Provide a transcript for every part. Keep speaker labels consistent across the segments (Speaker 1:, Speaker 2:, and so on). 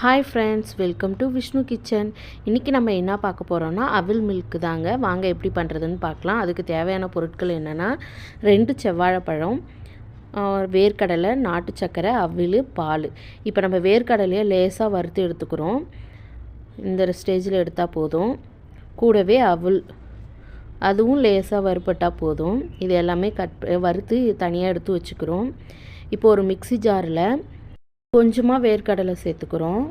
Speaker 1: Hi friends welcome to Vishnu kitchen இன்றைக்கி நம்ம என்ன பார்க்க போகிறோன்னா அவில் மில்க்கு தாங்க. வாங்க எப்படி பண்ணுறதுன்னு பார்க்கலாம். அதுக்கு தேவையான பொருட்கள் என்னென்னா ரெண்டு செவ்வாழைப்பழம் வேர்க்கடலை நாட்டு சர்க்கரை அவில் பால். இப்போ நம்ம வேர்க்கடலையை லேசாக வறுத்து எடுத்துக்கிறோம். இந்த ஸ்டேஜில் எடுத்தால் போதும். கூடவே அவில் அதுவும் லேசாக வறுப்பட்டால் போதும். இது எல்லாமே கட் வறுத்து தனியாக எடுத்து வச்சுக்கிறோம். இப்போ ஒரு மிக்ஸி ஜாரில் கொஞ்சமாக வேர்க்கடலை சேர்த்துக்கிறோம்.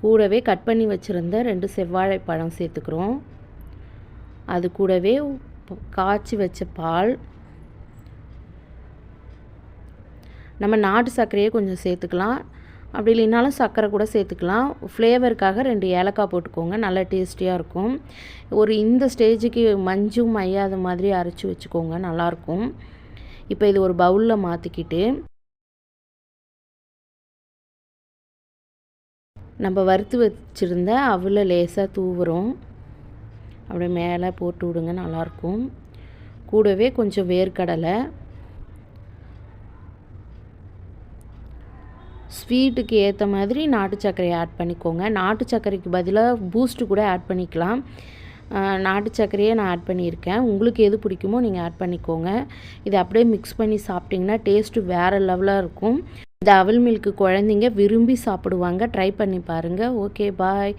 Speaker 1: கூடவே கட் பண்ணி வச்சுருந்த ரெண்டு செவ்வாழை பழம் சேர்த்துக்கிறோம். அது கூடவே காய்ச்சி வச்ச பால். நம்ம நாட்டு சர்க்கரையே கொஞ்சம் சேர்த்துக்கலாம். அப்படி இல்லைனாலும் சர்க்கரை கூட சேர்த்துக்கலாம். ஃப்ளேவருக்காக ரெண்டு ஏலக்காய் போட்டுக்கோங்க. நல்லா டேஸ்டியாக இருக்கும். ஒரு இந்த ஸ்டேஜுக்கு மஞ்சும் மையாத மாதிரி அரைச்சி வச்சுக்கோங்க. நல்லாயிருக்கும் இப்போ இது ஒரு பவுலில் மாற்றிக்கிட்டு நம்ம வறுத்து வச்சுருந்தா அவ்வளோ லேசாக தூவுறோம் அப்படியே மேலே போட்டு விடுங்க நல்லாயிருக்கும். கூடவே கொஞ்சம் வேர்க்கடலை. ஸ்வீட்டுக்கு ஏற்ற மாதிரி நாட்டு சர்க்கரையை ஆட் பண்ணிக்கோங்க. நாட்டு சர்க்கரைக்கு பதிலாக பூஸ்ட்டு கூட ஆட் பண்ணிக்கலாம். நாட்டு சர்க்கரையே நான் ஆட் பண்ணியிருக்கேன். உங்களுக்கு எது பிடிக்குமோ நீங்கள் ஆட் பண்ணிக்கோங்க. இதை அப்படியே மிக்ஸ் பண்ணி சாப்பிட்டிங்கன்னா டேஸ்ட்டு வேறு லெவலாக இருக்கும். இந்த அவல் மில்க்கு குழந்தைங்க விரும்பி சாப்பிடுவாங்க. ட்ரை பண்ணி பாருங்கள் ஓகே பாய்